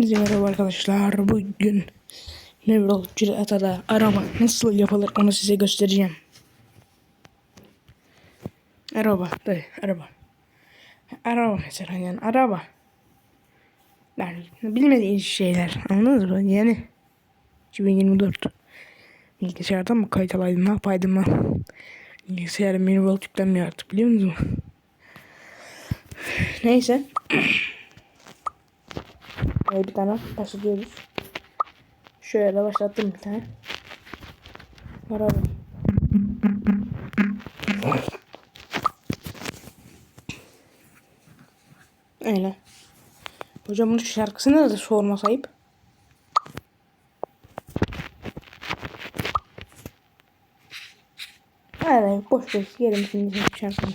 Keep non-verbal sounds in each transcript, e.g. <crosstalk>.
Hepinize merhaba arkadaşlar. Bugün Nevrol Ciratada araba nasıl yapılır onu size göstereceğim. Araba, dayı, araba. Araba mesela yani araba. Yani bilmediğiniz şeyler anladınız mı? Yani 2024 bilgisayardan mı kayıt alaydım ne yapaydım ben? Bilgisayarım Mirror yüklenmiyor artık biliyor musunuz? Neyse. <clears throat> Böyle bir tane başlıyoruz. Şöyle başlattım bir tane. Araba. Öyle. Hocam bunun şarkısını da sorma sayıp. Evet boş ver. Yerim şimdi şarkını.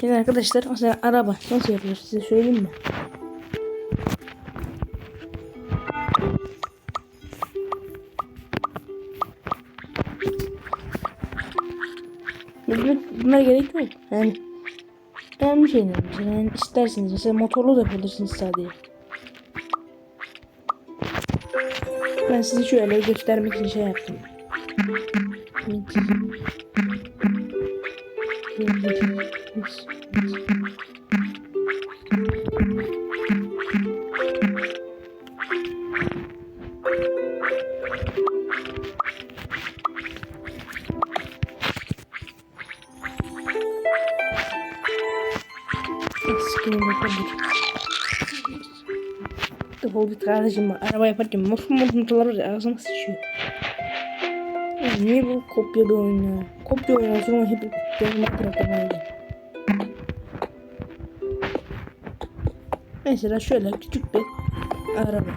Şimdi arkadaşlar mesela araba nasıl yapılır size söyleyeyim mi? Bunlar, gerek yok. Yani ben bir şey dedim. Yani isterseniz mesela motorlu da yapabilirsiniz sadece. Ben size şöyle göstermek için şey yaptım. Sıkıntı yapabilir. Defol git kardeşim. Araba yaparken motor motorları ağzıma sıçıyor. Niye bu kopya bir oyun ya? Kopya oyunu sonra hep benim taraftan aldım. Mesela şöyle küçük bir araba.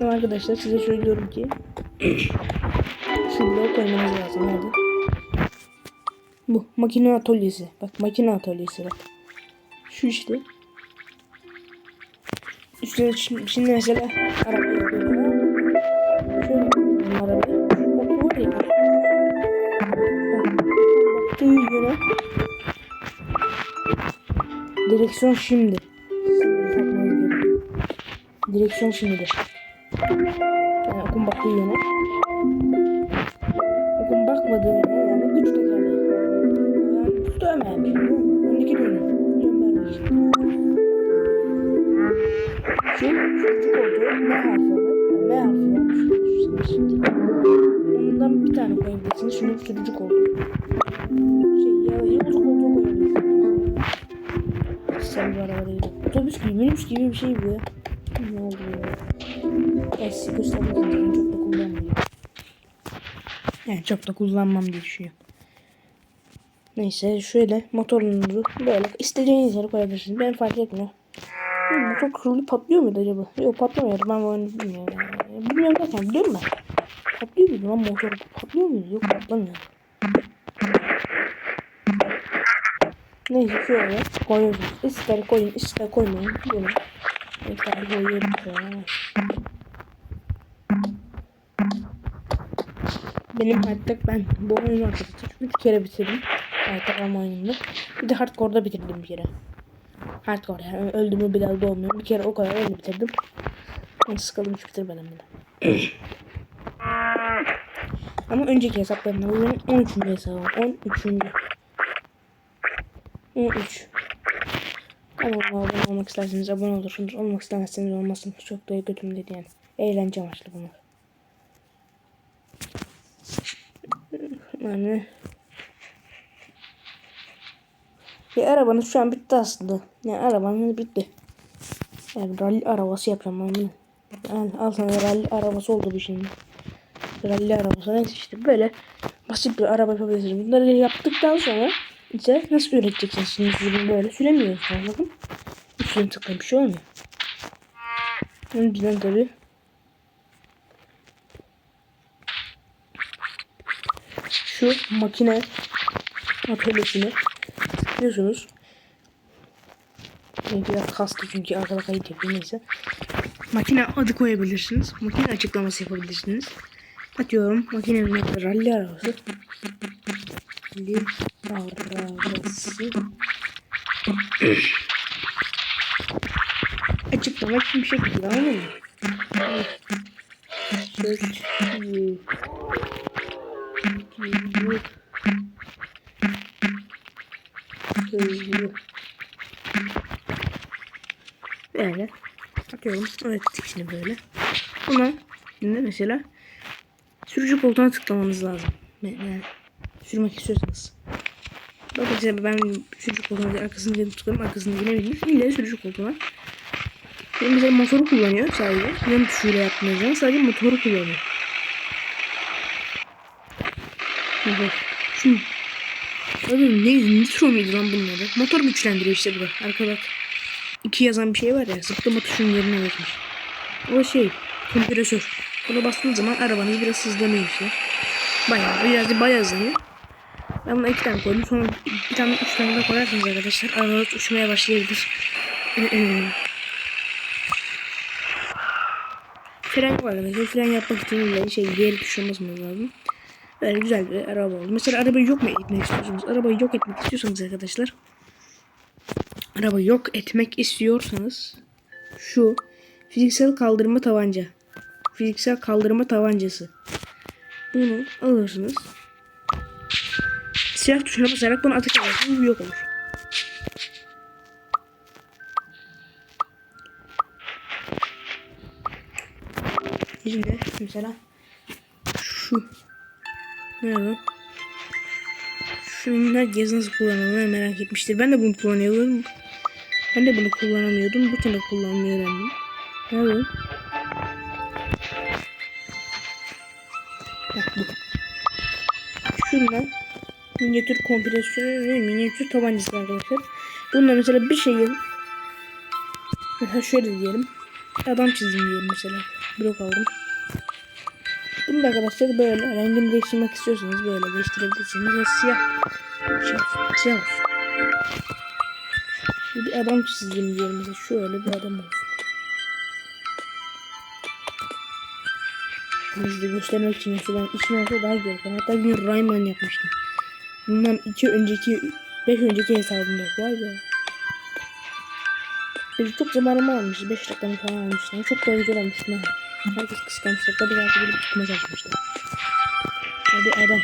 Ama arkadaşlar size söylüyorum ki şu bloğu koymanız lazım. Nerede? Bu makine atölyesi. Bak makine atölyesi bak. Şu işte. Üstüne şimdi, şimdi mesela araba yapıyorum. Şöyle arabayı. Bak var ya. Bak, Baktığı yöne. Direksiyon şimdi. Direksiyon şimdi. Yani okun baktığı yöne. Okun bakmadığı yöne yani güç tekerleği. Yani dövme. Öndeki dönüyor. Şu çocuk oldu. Ne harfi? Ne? Şimdi. Ondan bir tane koyabilirsiniz. Şunun çocuk oldu. Şey ya yolculuk olduğu koyabilirsiniz. Sen bu araba. Otobüs gibi, gibi bir şey bu ya. Ne oldu ya? Eski göstermek için çok da kullanmıyorum. Yani çok da kullanmam diye düşünüyorum. Neyse şöyle motorunuzu böyle istediğiniz yere koyabilirsiniz. Ben fark etmiyor. Bu motor kırıldı patlıyor muydu acaba? Yok patlamıyor. Ben bunu bilmiyorum. Yani. Bilmiyorum derken biliyorum ben. Patlıyor muydu lan motor? Patlıyor muydu? Yok patlamıyor. Neyse şöyle koyuyorsunuz. İster koyun ister koymayın. Bunu. İster koyuyorum. Benim hayatta ben bu oyunu arkadaşlar 3 kere bitirdim. Hayatta ama oyununda. Bir de hardcore'da bitirdim bir kere. Hardcore yani öldüm mü bir daha doğmuyorum. Bir kere o kadar öyle bitirdim. Ben sıkıldım hiç bitirmedim bile. <laughs> ama önceki hesaplarımda bu benim 13. hesabım. 13. 13. Kanalıma abone olmak isterseniz abone olursunuz. Olmak istemezseniz olmazsınız. Çok da götüm dedi yani. Eğlence amaçlı bunlar. Yani bir arabanız şu an bitti aslında. Yani arabanız bitti. Yani rally arabası yapacağım ben bunu. Yani al sana rally arabası oldu bu şimdi. Rally arabası neyse işte böyle basit bir araba yapabilirsiniz. Bunları yaptıktan sonra ise nasıl üreteceksiniz şimdi siz böyle süremiyorsunuz bakın. Üstüne tıklayın bir şey olmuyor. Önceden tabi şu makine atölyesine tıklıyorsunuz. Yani biraz kastı çünkü arkada kayıt yapıyor neyse. Makine adı koyabilirsiniz. Makine açıklaması yapabilirsiniz. Atıyorum makinenin adı rally arabası. Rally arabası. açıklama şimşek gibi anladın mı? Search you. You. You. Böyle. Atıyorum. Öğrettik şimdi böyle. Buna şimdi mesela sürücü koltuğuna tıklamanız lazım. Yani sürmek istiyorsanız. Bak mesela ben sürücü koltuğuna arkasını gelip tıkladım. Arkasını yine bindim. İlle sürücü koltuğuna. Benim mesela motoru kullanıyor sadece. Yan tuşuyla zaman sadece motoru kullanıyor. Bak. Şimdi. Abi ne nitro muydu lan bunun adı? Motor güçlendiriyor işte bu da. Arka bak. İki yazan bir şey var ya. Zıplama tuşunun yerine geçmiş. O şey. Kompresör. Buna bastığınız zaman arabanız biraz hızlanıyor işte. Bayağı biraz da bayağı hızlanıyor. Ben buna iki tane koydum. Sonra bir tane üç tane daha koyarsanız arkadaşlar arabanız uçmaya başlayabilir. fren var arkadaşlar. Fren yapmak için şey tuşa basmanız lazım. Böyle güzel bir araba oldu. Mesela arabayı yok mu etmek istiyorsanız? Arabayı yok etmek istiyorsanız arkadaşlar. Arabayı yok etmek istiyorsanız şu fiziksel kaldırma tabanca. Fiziksel kaldırma tabancası. Bunu alırsınız. Silah tuşuna basarak bunu ateş edersiniz. Yok olur. Şimdi mesela şu nerede? Şunu herkes nasıl kullanılır merak etmiştir. Ben de bunu kullanıyorum. Ben de bunu kullanamıyordum. Bu tane kullanmayı öğrendim. Nerede? Bak bu. Şundan minyatür kompresyonu ve minyatür tabancası arkadaşlar. Bunda mesela bir şeyi mesela şöyle diyelim. Adam çizdim diyelim mesela. Blok aldım. Da arkadaşlar böyle rengini değiştirmek istiyorsanız böyle değiştirebilirsiniz. Ve siyah şey siyah olsun. Bir adam çizdim diyelim mesela şöyle bir adam olsun. Size göstermek için mesela işim olsa daha güzel. Ben hatta bir Rayman yapmıştım. Bundan iki önceki, beş önceki hesabımda. Vay be. Bir çok zamanımı almış. 5 dakikamı falan almıştım. Çok da güzel olmuştum. Herkes kıskanmıştı. Tabii belki bir tutmaz açmıştı. Hadi adam.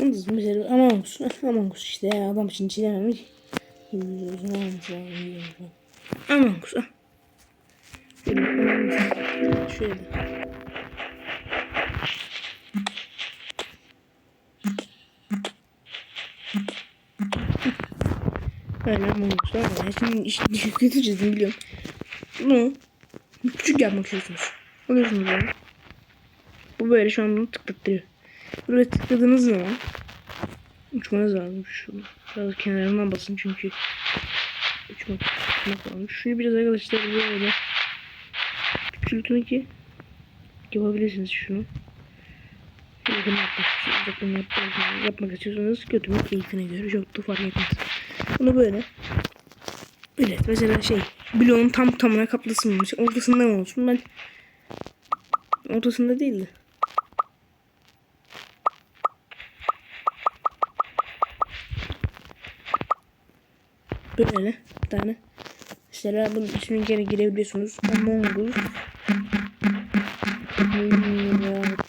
Yalnız mesela Among Us. Among Us işte ya. Adam için çizememiş. Among Us. Şöyle Among Us. Şöyle. Among Us var ya. Şimdi işin <laughs> kötü çizdim biliyorum. Bunu küçük yapmak istiyorsunuz. Alıyorsunuz böyle. Bu böyle şu an bunu tıklattırıyor. Böyle tıkladığınız zaman uçmanız lazım şunu. Biraz kenarından basın çünkü uçmak, uçmak lazım. Şunu biraz arkadaşlar böyle küçültün ki yapabilirsiniz şunu. Yakın yapmak, yapmak, istiyorsanız götürmek keyfine göre çok da fark etmez. Bunu böyle Evet mesela şey bloğun tam tamına kaplasın. Mesela ortasında mı olsun ben ortasında değil de Böyle bir tane. Mesela bunun ismini gene girebiliyorsunuz. Among Us. Minyatürü.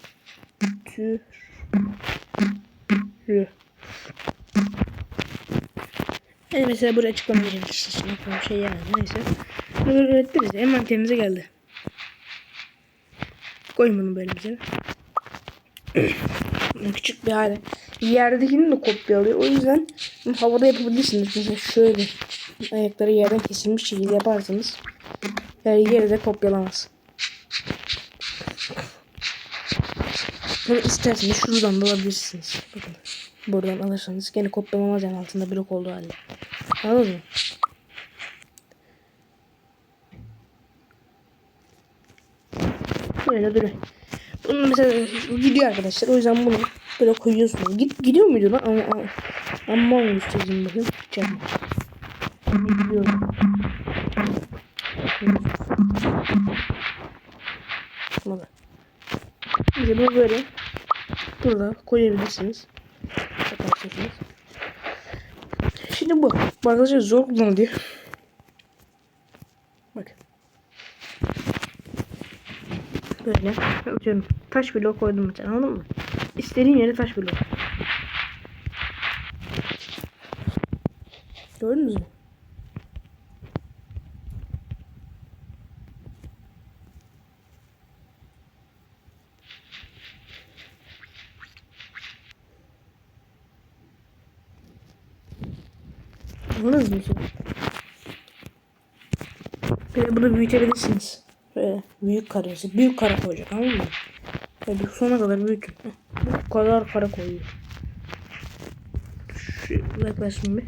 Yani mesela buraya açıklama girebilirsiniz. Şimdi bir şey yani neyse. Bunu öğretiriz. Envanterinize geldi. Koyun bunu böyle bize. <clears throat> Küçük bir hale. Yerdekini de kopyalıyor. O yüzden havada yapabilirsiniz. Mesela şöyle ayakları yerden kesilmiş şekilde yaparsanız yani yere de kopyalamaz. Bunu isterseniz şuradan da alabilirsiniz. Bakın. Buradan alırsanız gene kopyalamaz yani altında blok olduğu halde. Anladın mı? Böyle duruyor. Bunu mesela gidiyor arkadaşlar. O yüzden bunu böyle koyuyorsunuz. Git gidiyor muydu lan? Ama ama ama olmuş çizim bakın. Çabuk. Gidiyor. Buna da. Mesela bu böyle burada koyabilirsiniz. Yaparsınız. Şimdi bu. Bu zor kullanılıyor. Bak. Böyle. Atıyorum. Taş blok koydum mesela anladın mı? İstediğin yere taş blok. Gördünüz mü? Anladınız mı? Bir de bunu büyütebilirsiniz. Böyle büyük karesi. Büyük kara koyacak anladın mı? Böyle sona kadar. Heh, Bu kadar kara koyuyor. Şu yaklaşım bir.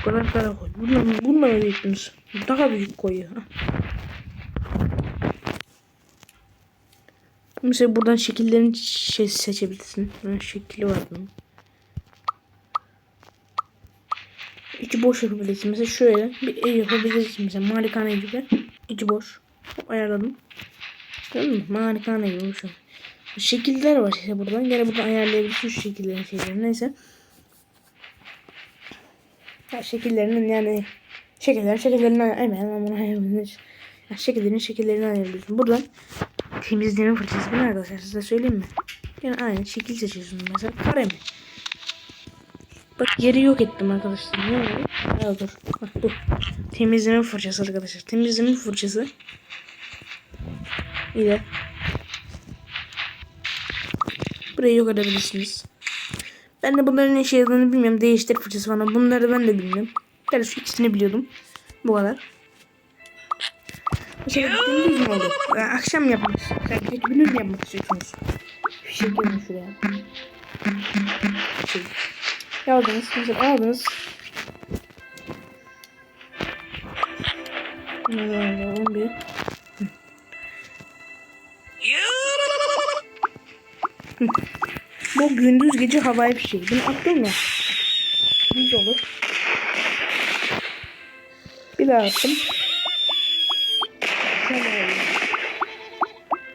Bu kadar kara koy. Bununla, bununla mı büyüttünüz? Daha büyük koyuyor. Mesela buradan şekillerini şey seçebilirsin. Şekli var bunun. İçi boş yapabilirsin. Mesela şöyle bir ev yapabilirsin. Mesela malikane gibi. İçi boş. Ayarladım. Tamam mı? Malikane gibi olmuş. Şekiller var işte buradan. Gene buradan ayarlayabilirsin şu şekillerin şeyleri. Neyse. Ya şekillerinin yani şekillerin şekillerini ayarlayabilirsin. Ya şekillerin şekillerini ayarlayabilirsin. Buradan temizleme fırçası. Bu ne arkadaşlar size söyleyeyim mi? Yani aynı şekil seçiyorsun. Mesela kare mi? Bak yeri yok ettim arkadaşlar. Ne oldu? Dur. Bak bu. Temizleme fırçası arkadaşlar. Temizleme fırçası. ile Burayı yok edebilirsiniz. Ben de bunların ne işe yaradığını bilmiyorum. Değiştir fırçası falan. Bunları ben de bilmiyorum. Ben şu ikisini biliyordum. Bu kadar. Mesela gündüz mü oldu? Ya, akşam yapmak istiyorsunuz. Yani gündüz mü yapmak istiyorsunuz? Fişek yazın şuraya. Şey. Aldınız. Mesela aldınız. 11. Hı. Bu gündüz gece havai bir şey. Bunu attın mı? Gündüz olur. Bir daha attım.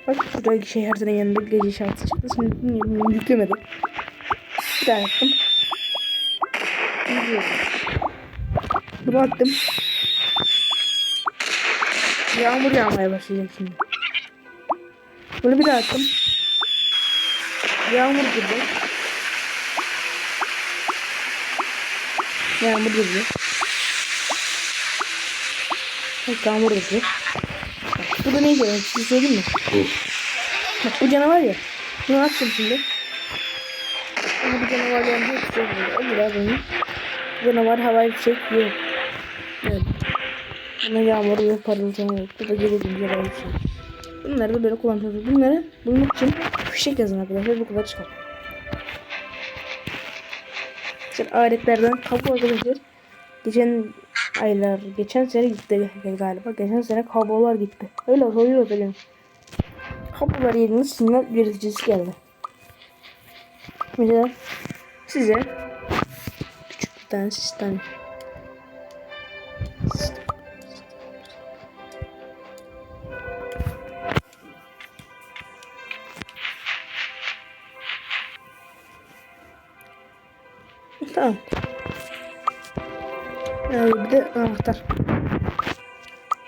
Bak şurada şey haritanın yanında gece şartı çıktı. Şimdi yüklemedim. Bir daha yaptım. Bunu attım. Yağmur yağmaya başlayacak şimdi. Bunu bir daha attım. Yağmur girdi. Yağmur girdi. Bak yağmur girdi. Bak, bu da neydi? Ben size söyleyeyim mi? Bak bu canavar ya. Bunu attım şimdi. Ama bu canavarların hepsi iyi. O biraz onun. Canavar havai fişek yok. Evet. Buna yağmur yok, parıltı yok. Bu da gelebilir havai fişek. Bunları da böyle kullanıyoruz. Bunları bulmak için fişek yazın arkadaşlar. Bu kadar çıkar. İşte aletlerden kablo arkadaşlar. Geçen aylar, geçen sene gitti galiba. Geçen sene kablolar gitti. Öyle oluyor benim. Kablolar yerine sinyal üreticisi geldi. Mesela size tane sistem. Tamam. Ee, bir de anahtar.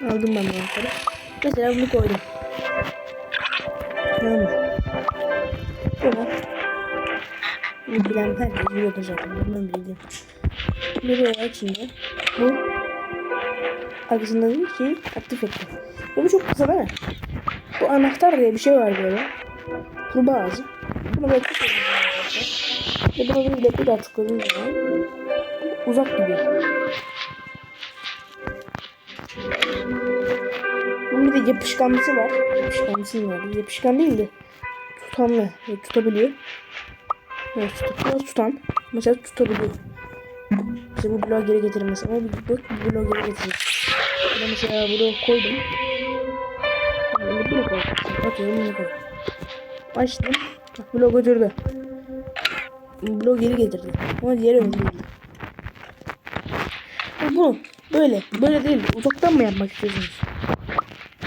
Aldım ben anahtarı. Mesela bunu koydum. Tamam mı? Bunu bilen herkes biliyordur zaten. Ben bildim. Buraya açınca bu arkasında bir şey aktif etti. Bu çok kısa değil mi? Bu anahtar diye bir şey var böyle. Kurbağa ağzı. Bunu böyle arkadaşlar. Ve buna bir bir daha tıkladığım zaman uzak gidiyor. Bunun bir de yapışkanlısı var. Yapışkanlısı var. Yapışkan değil de tutanlı. Tutabiliyor. Evet tutan. Mesela tutabiliyor. Mesela bu bloğu geri getirin mesela. Ama bu, bu, bloğu geri getirir. Ben mesela bloğu koydum. Bunu bunu koydum. Atıyorum bunu koydum. Açtım. Bak bloğu götürdü. Bloğu geri getirdi. Ama diğeri değil. Bu böyle. Böyle değil. Uzaktan mı yapmak istiyorsunuz?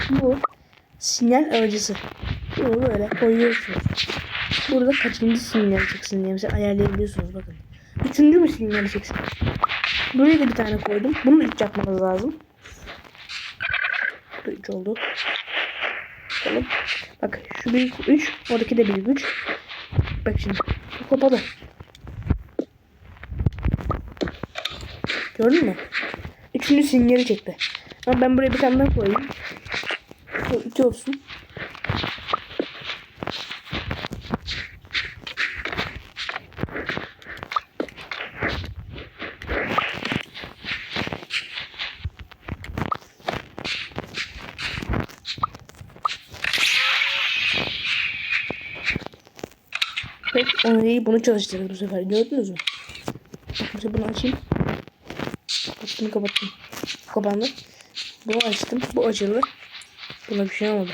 Bu sinyal aracısı. Bunu böyle koyuyorsunuz. Burada kaçıncı sinyal çıksın diye mesela ayarlayabiliyorsunuz bakın. Üçüncü mü sinyal çıksın? Buraya da bir tane koydum. Bunu üç yapmanız lazım. Bu üç oldu. Bakalım. Bak şu büyük 3, oradaki de büyük 3. Bak şimdi. Bu kapalı. Gördün mü? Üçüncü sinyali çekti. Ama ben buraya bir tane daha koyayım. Bu iki olsun. Onu bunu çalıştırdık bu sefer. Gördünüz mü? Mesela bunu açayım. Bunu kapattım. Kapandı. Bunu açtım. Bu açıldı. Buna bir şey olmadı.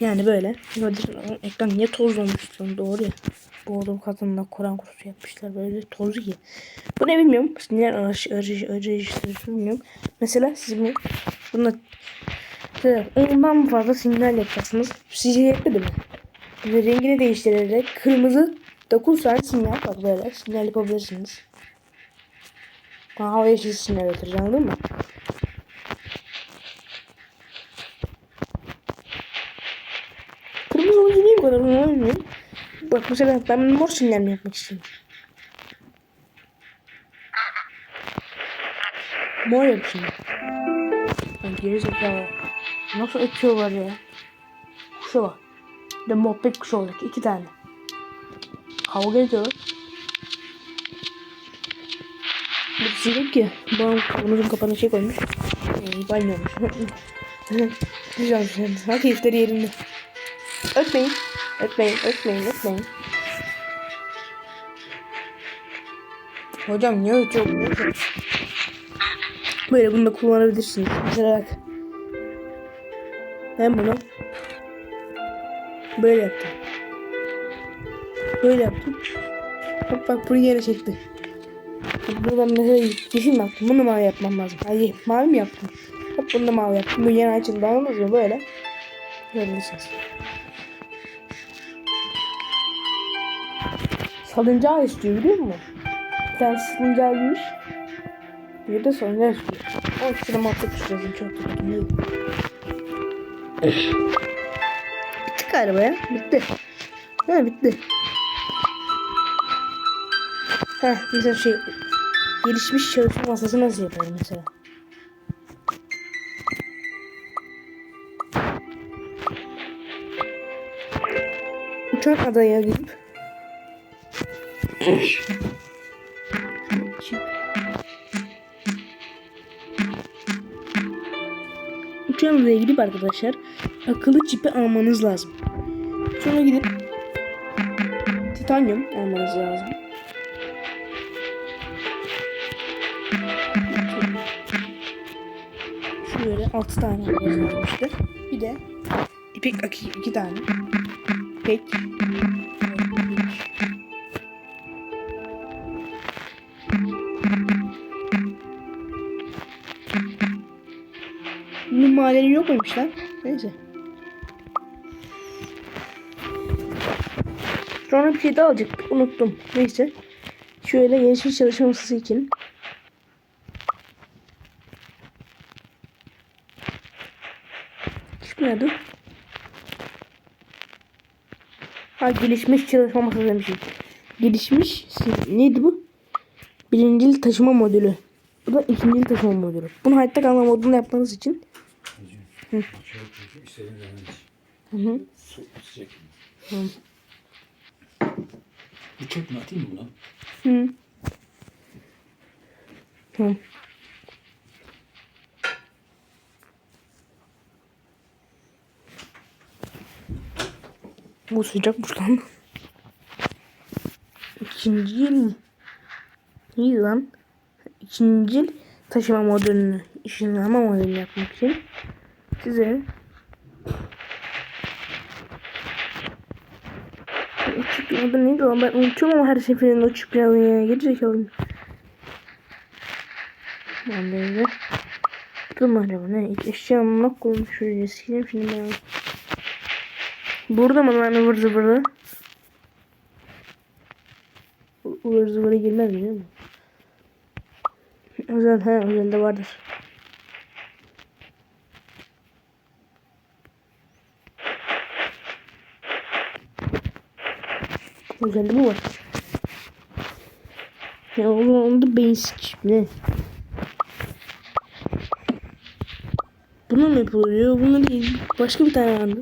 Yani böyle. Ekran niye toz olmuş diyorum. Doğru ya. Bu odam katında Kur'an kursu yapmışlar. Böyle tozlu ki. Bu ne bilmiyorum. Arayış, arayış, bilmiyorum. Mesela siz bunu bununla Evet, ondan fazla sinyal yapacaksınız. Sizce yetmedi mi? Ve rengini değiştirerek kırmızı 9 tane sinyal böyle sinyal yapabilirsiniz. Hava yeşil sinyal yatıracağım değil mi? Kırmızı olunca niye bu kadar bunu bilmiyorum. Bak mesela ben mor sinyal mi yapmak istiyorum? Mor yap şimdi. Ben geri zekalı. Nasıl ötüyorlar ya? Kuşa bak. De muhabbet kuşu olacak. iki tane. Kavga ediyorlar. Birisi diyor ki babam kavanozun kapağına şey koymuş. Ee, banyomuş. Güzel şey. Ha keyifleri yerinde. Ötmeyin. Ötmeyin, ötmeyin, ötmeyin. Hocam niye ötüyor? Böyle bunu da kullanabilirsiniz. Mesela bak. Ben bunu böyle yaptım. Böyle yaptım. Bak bak bunu yere çekti. Buradan mesela yeşil mi yaptım? Bunu mavi yapmam lazım. Hayır mavi mi yaptım? Bak bunu da mavi yaptım. Bu yeni açıldı anladınız mı? Böyle. Görebilirsiniz. Salıncağı istiyor biliyor musun? Bir tane salıncağı almış. Bir de salıncağı istiyor. Ama şurada muhabbet kuşlarım çok. Bitti galiba ya. Bitti. Ha bitti. Ha mesela şey gelişmiş çalışma masası nasıl yaparım mesela? Uçan adaya gidip Uçan adaya gidip arkadaşlar akıllı çipi almanız lazım. Sonra gidip titanyum almanız lazım. Şöyle 6 tane işte. Bir de ipek akı 2 tane. İpek. Bunun madeni yok muymuş lan? Neyse. Sonra bir şey daha alacaktık. Unuttum. Neyse. Şöyle yeşil çalışma masası için. Adı? Ha gelişmiş çalışma masası demişim. Gelişmiş neydi bu? Birincil taşıma modülü. Bu da ikincil taşıma modülü. Bunu hayatta kalma modunu yapmanız için Hı. Hı hı. Hı. Bu çöp mü atayım mı? Hı. Hı. Bu sıcakmış lan. İkinci yıl. İyi lan. İkinci yıl taşıma modülünü, ışınlama modülünü yapmak için size adı neydi lan ben unutuyorum ama her seferinde uçuk planı ya. Geri zekalıyım. Ben de öyle. Mı acaba? Ne? Eşyamına koymuş şöyle eskiden şimdi ben. Burada mı lan ıvır zıvırı? Ivır zıvırı girmez mi? Özel, he özelde vardır. Özelde bu var. Ya oğlum onda basic ne? Bunu mu yapılıyor? Bunu değil. Başka bir tane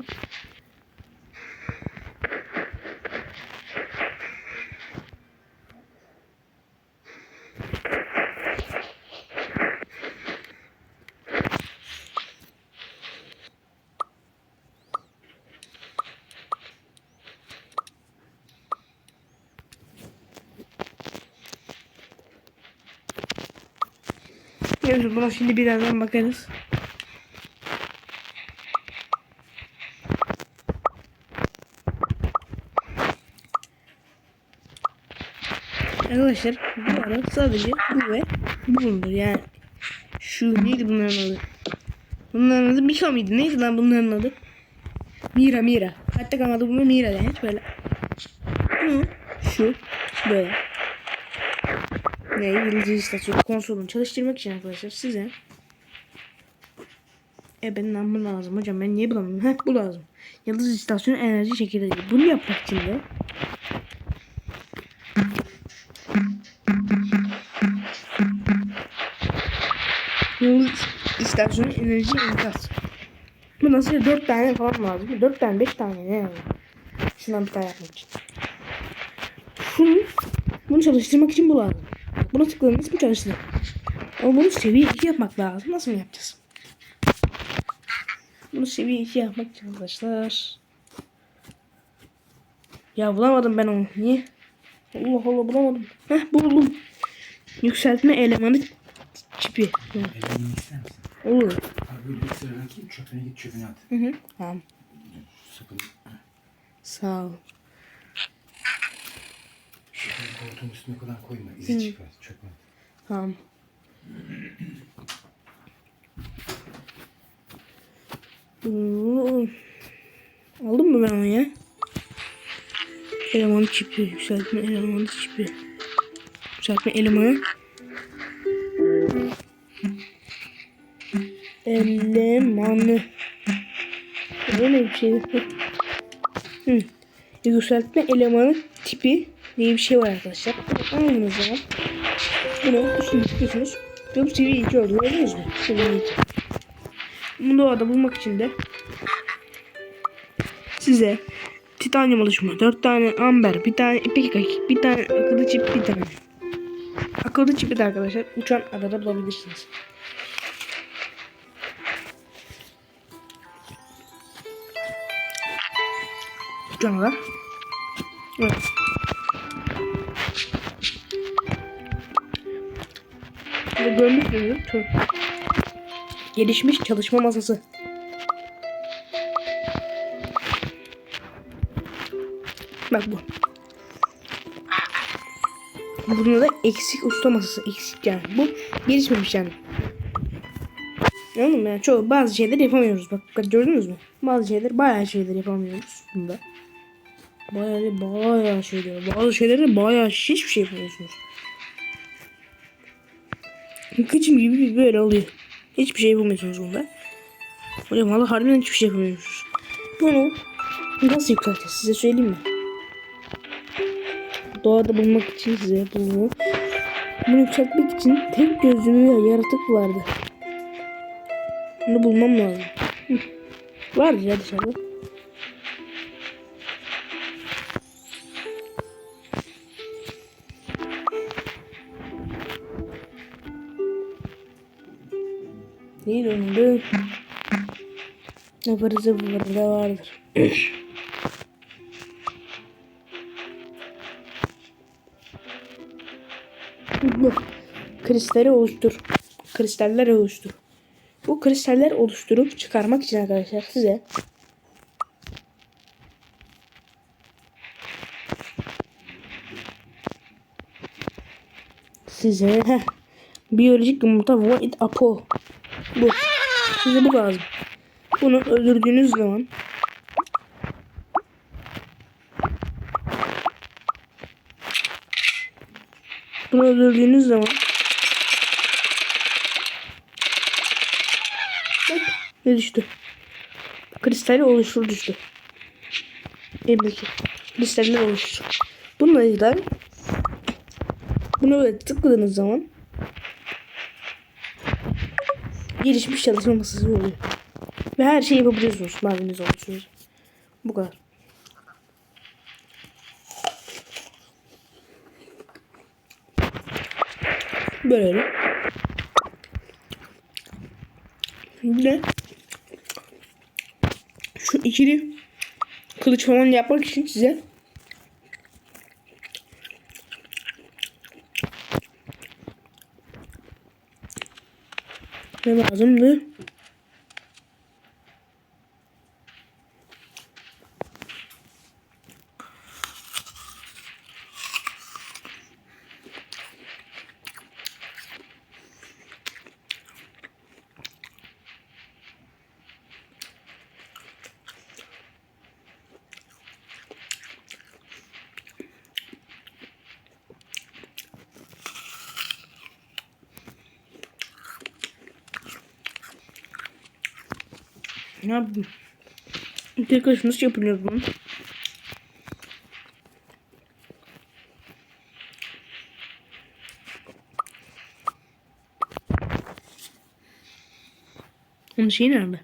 Neyse buna şimdi birazdan bakarız. Arkadaşlar bu ara sadece bu ve bu bulunur yani. Şu neydi bunların adı? Bunların adı Mika mıydı? Neydi lan bunların adı? Mira Mira. Hatta kalmadı bunu Mira denir böyle. Bunu şu böyle. Ne? Yıldız istasyonu konsolunu çalıştırmak için arkadaşlar size e benim lan bu lazım hocam ben niye bulamıyorum? Heh bu lazım. Yıldız istasyonu enerji çekirdeği. Bunu yapmak için de Yıldız istasyonu enerji enkaz. Bu nasıl 4 tane falan lazım. 4 tane 5 tane ne yani? Şundan bir tane yapmak için. Şunu bunu çalıştırmak için bu lazım. Buna tıkladığınız bu çalıştı. Ama bunu seviye 2 yapmak lazım. Nasıl yapacağız? Bunu seviye 2 yapmak için arkadaşlar. Ya bulamadım ben onu. Niye? Allah Allah bulamadım. Heh buldum. Yükseltme elemanı çipi. Hı? Olur. Abi ki çöpüne git çöpüne at. Hı hı. Tamam. Sakın. Sağ ol. Şöyle koltuğun üstüne kadar koyma. İzi çıkar. Çöpüne at. Tamam. Hmm. Aldın mı ben onu ya? Eleman çipi. Yükseltme elemanı çipi. Yükseltme elemanı. Elemanı. Öyle bir şey. Hı. Yükseltme elemanı tipi diye bir şey var arkadaşlar. Anladınız zaman. Bunu üstüne tıklıyorsunuz. Ve bu seviye 2 oldu. Gördünüz mü? Seviye 2. Bunu doğada bulmak için de size titanyum oluşumu, 4 tane amber, bir tane epik akik, bir tane akıllı çip, bir tane. Akıllı çipi de arkadaşlar uçan adada bulabilirsiniz. Uçan ada. Evet. Burada görmüş müydün? Çok gelişmiş çalışma masası. Bak bu. Bunda da eksik usta masası. Eksik yani. Bu gelişmemiş yani. Anladın mı? Yani çoğu bazı şeyler yapamıyoruz. Bak gördünüz mü? Bazı şeyler bayağı şeyler yapamıyoruz bunda. Bayağı bayağı şeyler. Bazı şeyleri bayağı hiçbir şey yapamıyorsunuz. Kıçım gibi böyle oluyor. Hiçbir şey yapamıyorsunuz bunda. Hocam valla harbiden hiçbir şey yapamıyorsunuz. Bunu nasıl yükselteceğiz size söyleyeyim mi? Doğada bulmak için size bunu bunu yükseltmek için tek gözlü yaratık vardı. Bunu bulmam lazım. Hı. Vardır ya dışarıda. Neydi onun da? Yaparız da vardır. Bu kristali oluştur. Kristaller oluştur. Bu kristaller oluşturup çıkarmak için arkadaşlar size size heh, biyolojik yumurta void apo Bu. Size bu lazım. Bunu öldürdüğünüz zaman Bunu öldürdüğünüz zaman Bak ne düştü? Kristali oluşur düştü. Elimdeki kristaller oluşur. Bununla yüzden bunu böyle tıkladığınız zaman gelişmiş çalışma masası oluyor. Ve her şeyi yapabiliyorsunuz malzemeniz oluşuyor. Bu kadar. Böyle. De şu ikili kılıç falan yapmak için size lazımdı? Ne yapayım? Tekrar nasıl yapılıyor bunu? Onun şeyi nerede?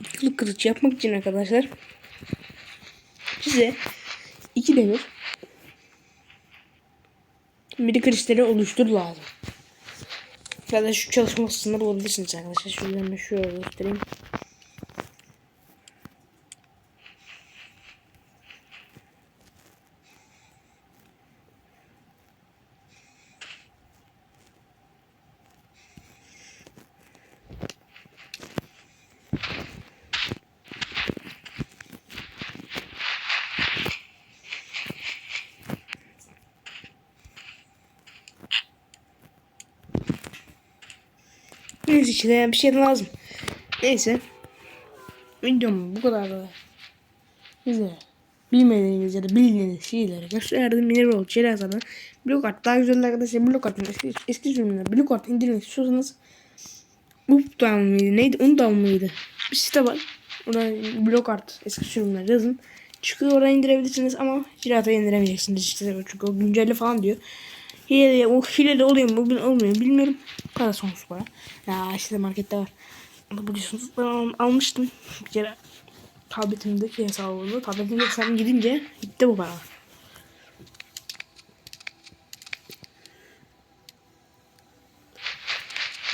İkili kılıç yapmak için arkadaşlar size iki demir bir kristali oluştur lazım. Da şu çalışma masasında bulabilirsiniz arkadaşlar. Şuradan da şöyle göstereyim. Yani bir şey lazım. Neyse. Videom bu kadar da. Size bilmediğiniz ya da bildiğiniz şeyleri gösterdim. Mineral Çereza'da blok art daha güzel arkadaşlar blok artın eski, eski sürümler blok art indirmek istiyorsanız Updown mıydı? Neydi? Undown mıydı? Bir site var. Orada blok art eski sürümler yazın. Çıkıyor oraya indirebilirsiniz ama Cirat'a indiremeyeceksiniz işte. Çünkü o güncelle falan diyor Hile, o hile de oluyor mu olmuyor bilmiyorum. Bu kadar sonsuz para. Ya işte markette var. Biliyorsunuz ben al- almıştım bir kere. Tabletimdeki hesabımda. Tabletimdeki hesabım gidince gitti bu para.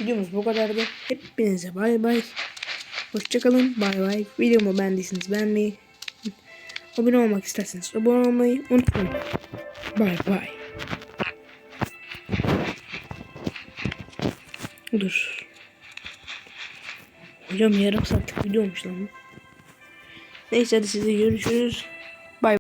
Videomuz bu kadardı. Hepinize bay bay. Hoşçakalın. Bay bay. Videomu beğendiyseniz beğenmeyi. Abone olmak isterseniz abone olmayı unutmayın. Bay bay. Dur. Hocam yarım saatlik video olmuş lan. bu. Neyse hadi size görüşürüz.